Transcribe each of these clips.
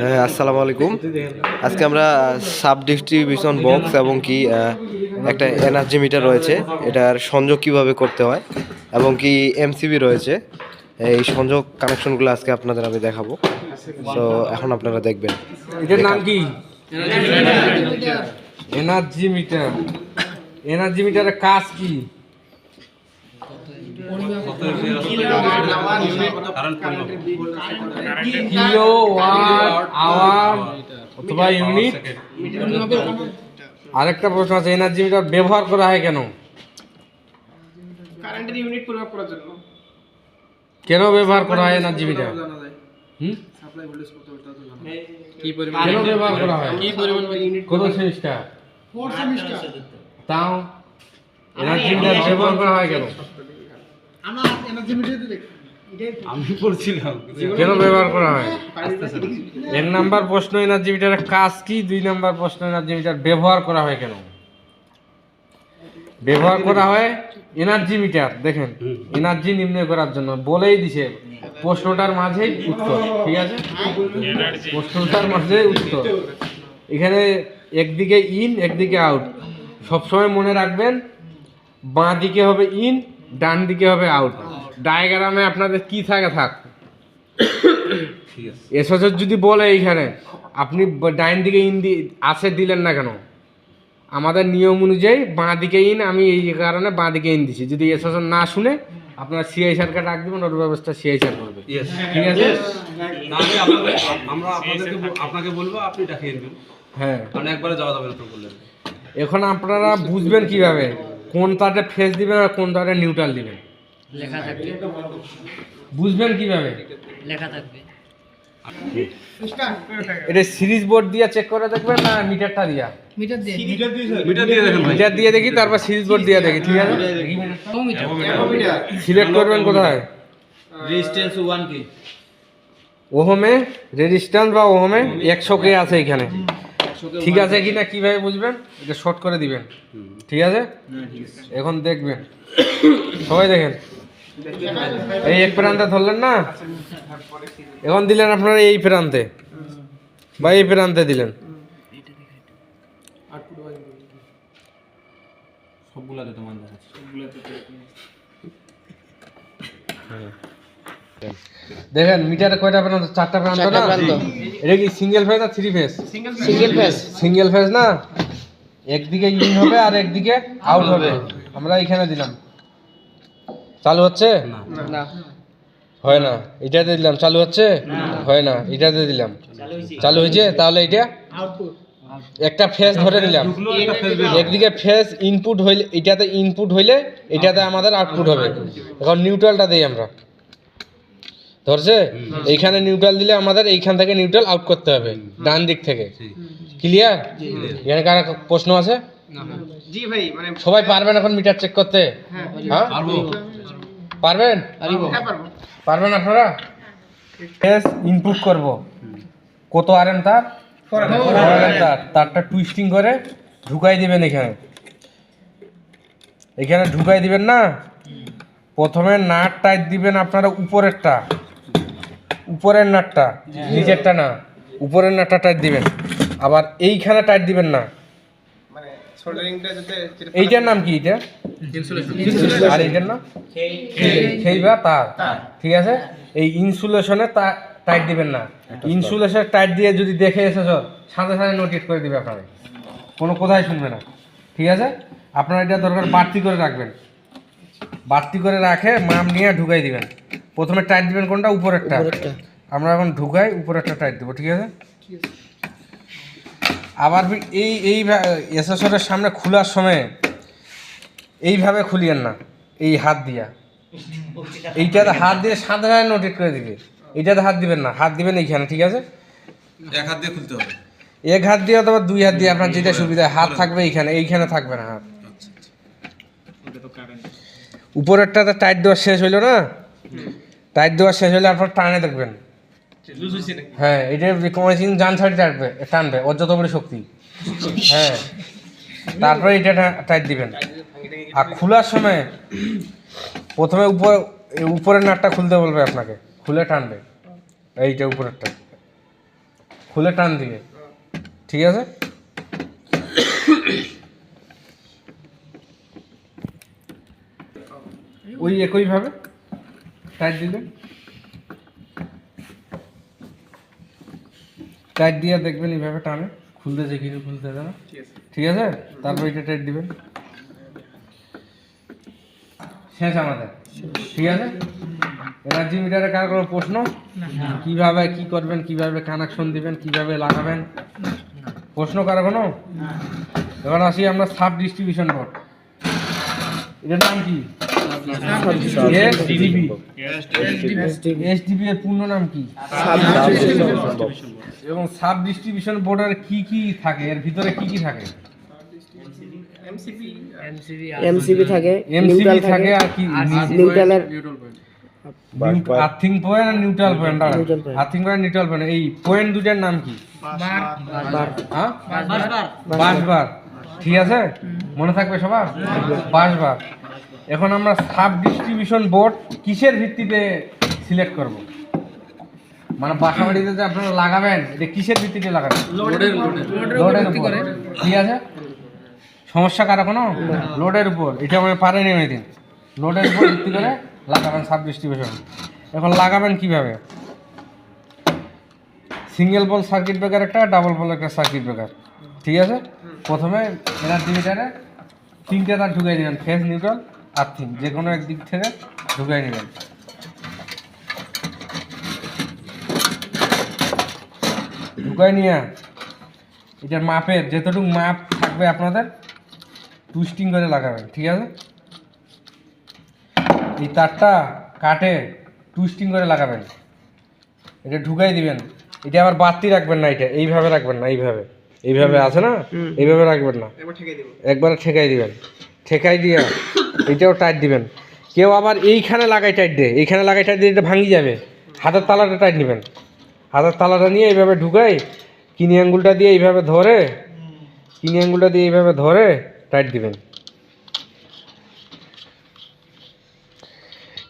হ্যাঁ, আসসালামু আলাইকুম। আজকে আমরা সাব ডিস্ট্রিবিউশন বক্স এবং কি একটা এনার্জি মিটার রয়েছে। এটার সংযোগ কীভাবে করতে হয় এবং কি এমসিবি রয়েছে। এই সংযোগ কানেকশনগুলো আজকে আপনাদের আমি দেখাবো। তো এখন আপনারা দেখবেন। এটার নাম কি? Energy meter. এনার্জি মিটারের কাজ কি? অথবা ইউনিট আরেকটা প্রশ্ন আছে এনার্জি মিটার ব্যবহার করা হয় কেন? কারেন্টের ইউনিট পরিমাপ করার জন্য। কেন ব্যবহার করা হয় এনার্জি মিটার হুম? সাপ্লাই ভোল্টেজ কত ওটা তো জানা কি পরিমাণ কেন ব্যবহার করা হয়? কি পরিমাণ ইউনিট কত সেমিস্টার? তাও এনার্জি মিটার ব্যবহার করা হয় কেন? আমার এনার্জি মিটার দেখ। আমি বলছিলাম কেন ব্যবহার করা হয়? এক নাম্বার প্রশ্ন এনার্জি মিটারের কাজ কি? দুই নাম্বার প্রশ্ন এনার্জি মিটার ব্যবহার করা হয় কেন? ব্যবহার করা হয় এনার্জি মিটার দেখেন এনার্জি নির্ণয় করার জন্য বলেই দিছে প্রশ্নটার মাঝেই উত্তর ঠিক আছে? প্রশ্নটার মাঝে উত্তর। এখানে একদিকে ইন একদিকে আউট সবসময় মনে রাখবেন বাঁ দিকে হবে ইন ডান দিকে হবে আউট ডায়াগ্রামে আপনাদের কি থাকে থাক। এসএসএস যদি বলে এইখানে আপনি ডাইন দিকে ইন দি আসে দিলেন না কেন? আমাদের নিয়ম অনুযায়ী বাঁ দিকে ইন আমি এই কারণে বাঁ দিকে ইন দিছি। যদি এসএসএস না শুনে আপনার সিআই স্যারকে ডাক দিবেন ওর ব্যবস্থা সিআই স্যার করবে। ঠিক আছে? আমরা আপনাদেরকে আপনাকে বলব আপনি ডাকিয়ে হ্যাঁ। কারণ একবারে যাওয়া যাবে না তো বললেন এখন আপনারা বুঝবেন কীভাবে? কোন তারে ফেস দিবেন আর কোন তারে নিউট্রাল দিবেন লেখা থাকবে। বুঝবেন কীভাবে? লেখা থাকবে। এটা সিরিজ বোর্ড দিয়ে চেক করে দেখবেন না মিটারটা দিয়া? মিটার দিয়ে। মিটার দিয়ে দেখেন মিটার দিয়ে দেখি তারপর সিরিজ বোর্ড দিয়ে দেখি ঠিক আছে? সিলেক্ট করবেন কোথায়? রেজিস্ট্যান্স ওয়ান কি ওহমে রেজিস্ট্যান্স বা ওহমে একশো কে আছে এখানে। ঠিক আছে কি না কীভাবে বুঝবেন? এটা শর্ট করে দিবেন। ঠিক আছে? এখন দেখবেন। সবাই দেখেন। এই এক প্রান্তে ধরলেন না? এখন দিলেন আপনারা এই প্রান্তে। বা এই প্রান্তে দিলেন। সবগুলাতে তোমার দেখাচ্ছে। দেখেন মিটারে কয়টা প্রান্ত? চারটা প্রান্ত না? এটা কি সিঙ্গেল ফেজ আর three phase single phase single phase না? একদিকে ইন হবে আর একদিকে আউট হবে। আমরা এখানে দিলাম। চালু হচ্ছে? না। হয় না। এটাতে দিলাম। চালু হচ্ছে? হয় না। এটাতে দিলাম। চালু হয়েছে। তাহলে এটা একটা ফেজ ধরে নিলাম একদিকে ফেজ ইনপুট হইলে এটাতে ইনপুট হইলে এটাতে আমাদের আউটপুট হবে। এখন নিউট্রালটা দিই আমরা। ধরছে? এইখানে নিউট্রাল দিলে আমাদের এইখান থেকে নিউট্রাল আউট করতে হবে ডান দিক থেকে। ক্লিয়ার এখানে কার প্রশ্ন আছে? জি ভাই মানে সবাই পারবেন এখন মিটার চেক করতে? হ্যাঁ পারবেন? হ্যাঁ পারবেন আপনারা? ফেস ইনপুট করব। কত তার? আরএম তার। তারটা টুইস্টিং করে ঢুকাই দিবেন এখানে। এখানে ঢুকাই দিবেন না? প্রথমে নাট টাইট দিবেন আপনারা উপরেরটা। উপরের নাটটা নিচেরটা না উপরের নাটটা টাইট দিবেন। আবার এইখানে টাইট দিবেন না। মানে সোল্ডারিংটা যাতে যেটা- এইটার নাম কি এটা? আর এইটার নাম? সেই বা তার। ঠিক আছে? এই ইনসুলেশনে টাইট দিবেন না। ইনসুলেশন টাইট দিয়ে যদি দেখে এসেছ সাথে সাথে নোটিস করে দিবে আপনাকে কোনো কোথায় শুনবে না। ঠিক আছে? আপনার এটা দরকার বাড়তি করে রাখবেন। বাড়তি করে রাখে মাম নিয়ে ঢুকাই দিবেন। প্রথমে টাইট দিবেন কোনটা? উপরেরটা। আমরা এখন ঢুকাই উপরেরটা টাইট দেবো ঠিক আছে? আবার এই এই এসেসরের সামনে খোলার সময় এইভাবে খুলিয়েন না এই হাত দিয়া। এইটাতে হাত দিয়ে সাথে নোটিট করে দিবে। এইটাতে হাত দিবেন না হাত দিবেন এইখানে ঠিক আছে? এক হাত দিয়ে খুলতে হবে। এক হাত দিয়ে অথবা দুই হাত দিয়ে আপনার যেটা সুবিধা হাত থাকবে এইখানে এইখানে থাকবে না হাত। উপরেরটাতে টাইট দেওয়া শেষ হইল না? টাইট দেওয়া শেষ হলে আপনার টানে দেখবেন। হ্যাঁ এটা দিন যান ছাড়ি টানবে টানবে ওর যত বড় শক্তি। হ্যাঁ তারপরে এটা টাইট দিবেন। আর খোলার সময় প্রথমে উপর উপরের নাটটা খুলতে বলবে আপনাকে খুলে টানবে। এইটা উপরেরটা। খুলে টান দিবে ঠিক আছে? ওই একইভাবে টাইট দিবেন টাইট দিয়ে দেখবেন এইভাবে টানে। খুলতে যে কিনে খুলতে না? ঠিক আছে। তারপর এটা টাইট দিবেন। শেষ আমাদের। ঠিক আছে? এনার্জি মিটারে কার কোনো প্রশ্ন? কীভাবে কি করবেন কীভাবে কানেকশন দিবেন কীভাবে লাগাবেন? প্রশ্ন কারও কোনো? এবার আসি আমরা সাব ডিস্ট্রিবিউশন বোর্ড এটার নাম কি? এসডিবি এসডিবি এর পূর্ণ নাম কি? এবং সাব ডিস্ট্রিবিউশন বোর্ডের কি কি থাকে? এর ভিতরে কি কি থাকে? এমসিবি থাকে এমসিবি থাকে আর কি? নিউট্রালের আর্থিং পয়েন্ট আর neutral point? Earthing point. Neutral point. এই পয়েন্ট দুটার নাম কি? হ্যাঁ? বাসবার ঠিক আছে? মনে থাকবে সবার? বাসবার এখন আমরা সাব ডিস্ট্রিবিউশন বোর্ড কিসের ভিত্তিতে সিলেক্ট করব? মানে বাসা বাড়িতে যে আপনারা লাগাবেন এটা কিসের ভিত্তিতে লাগাবেন? লোডের লোডের উপর ঠিক আছে? সমস্যা কারও কোনো? লোডের উপর। এটা আমি পারেনি ওই দিন। লোডের উপর ভিত্তি করে লাগাবেন সাব ডিস্ট্রিবিউশন এখন লাগাবেন কীভাবে? সিঙ্গেল বল সার্কিট ব্রেকার একটা ডাবল বল একটা সার্কিট ব্রেকার ঠিক আছে? প্রথমে এনার্জি মিটারে তিনটে তার ঢুকাই নেবেন ফেস নিউট্রাল। আর্থিং যে কোনো একদিক থেকে ঢুকাই নেবেন। ঢুকাই নিয়ে এটার মাপের যেতটুকু মাপ থাকবে আপনাদের টুইস্টিং করে লাগাবেন ঠিক আছে? এই তারটা কাটে টুইস্টিং করে লাগাবেন। এটা ঢুকাই দিবেন। এটা আবার বাড়তি রাখবেন না এটা এইভাবে রাখবেন না এইভাবে। এইভাবে আছে না? এইভাবে রাখবেন না। একবার ঠেকাই দিবেন। ঠেকাই দিয়ে এটাও টাইট দিবেন। কেউ আবার এইখানে লাগাই টাইট দেয় এইখানে লাগাই টাইট দিয়ে এটা ভাঙি যাবে। হাতের তালাটা টাইট নেবেন হাতের তালাটা নিয়ে এইভাবে ঢুকাই কিনি আঙ্গুলটা দিয়ে এইভাবে ধরে কিনি আঙ্গুলটা দিয়ে এইভাবে ধরে টাইট দিবেন।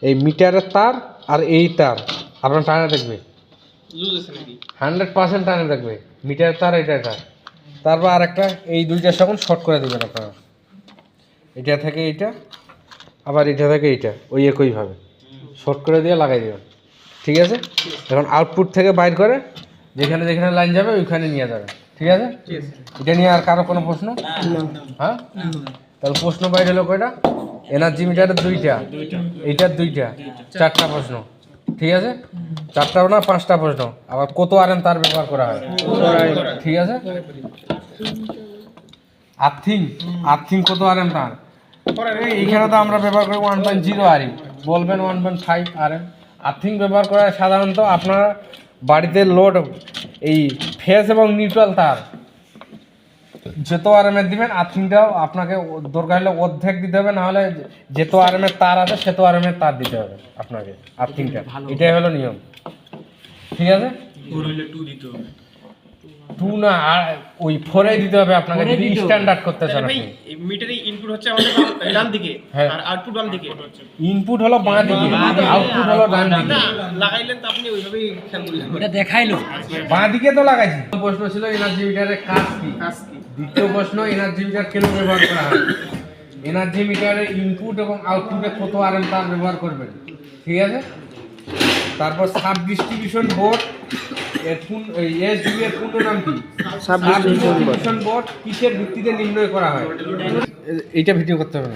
এই মিটারের তার আর এই তার আপনার টানে দেখবে। হান্ড্রেড পার্সেন্ট টানে দেখবে মিটারের তার এটা তারপর আরেকটা এই দুইটার সঙ্গে শর্ট করে দেবেন আপনারা। এটা থেকে এইটা আবার এটা থেকে এইটা ওই একইভাবে শর্ট করে দিয়ে লাগাই দেবেন ঠিক আছে? এখন আউটপুট থেকে বাইর করে যেখানে যেখানে লাইন যাবে ওইখানে নিয়ে যাবে। ঠিক আছে? এটা নিয়ে আর কারও কোনো প্রশ্ন? হ্যাঁ? তাহলে প্রশ্ন বাইর হলো কয়টা? এনার্জি মিটারের দুইটা। এইটার দুইটা। চারটা প্রশ্ন। ঠিক আছে? চারটা না পাঁচটা প্রশ্ন। আবার কত আর এম তার ব্যবহার করা হয়? ঠিক আছে? আর্থিং আর্থিং কত আর এম তার এইখানে তো আমরা ব্যবহার করি ওয়ান পয়েন্ট জিরো আর বলবেন ওয়ান পয়েন্ট ফাইভ আর এম আর্থিং ব্যবহার করা সাধারণত আপনার বাড়িতে লোড এই ফেস এবং নিউট্রাল তার। যেত আরামের দিবেন আর্থিংটাও আপনাকে দরকার হলে অর্ধেক দিতে হবে নাহলে যেত আরামের তার আছে সেত আরামের তার দিতে হবে আপনাকে আর্থিংটা। এটাই হলো নিয়ম। ঠিক আছে? টু না ওই ফোরে দিতে হবে আপনাকে যদি স্ট্যান্ডার্ড করতে চান আপনি। মিটারে ইনপুট হচ্ছে আমাদের ডান দিকে হ্যাঁ। আর আউটপুট বাম দিকে। ইনপুট হলো বাঁ দিকে আউটপুট হলো ডান দিকে। না লাগাইলেন তো আপনি ওইভাবেই খেয়াল করলেন এটা দেখাইলো। বাঁ দিকে তো লাগাইছি। প্রশ্ন ছিল এনার্জি মিটারের কাজ কি? দ্বিতীয় প্রশ্ন এনার্জি মিটার কেন ব্যবহার করা হয়? এনার্জি মিটারে ইনপুট এবং আউটপুটে কত আর এম তার ব্যবহার করবেন? ঠিক আছে? তারপর সাব ডিস্ট্রিবিউশন বোর্ড এর পূর্ণ এসডিবি এর পূর্ণ নাম কি? সাব ডিস্ট্রিবিউশন বোর্ড কিসের ভিত্তিতে নির্ণয় করা হয়? এইটা ভিডিও করতে হবে।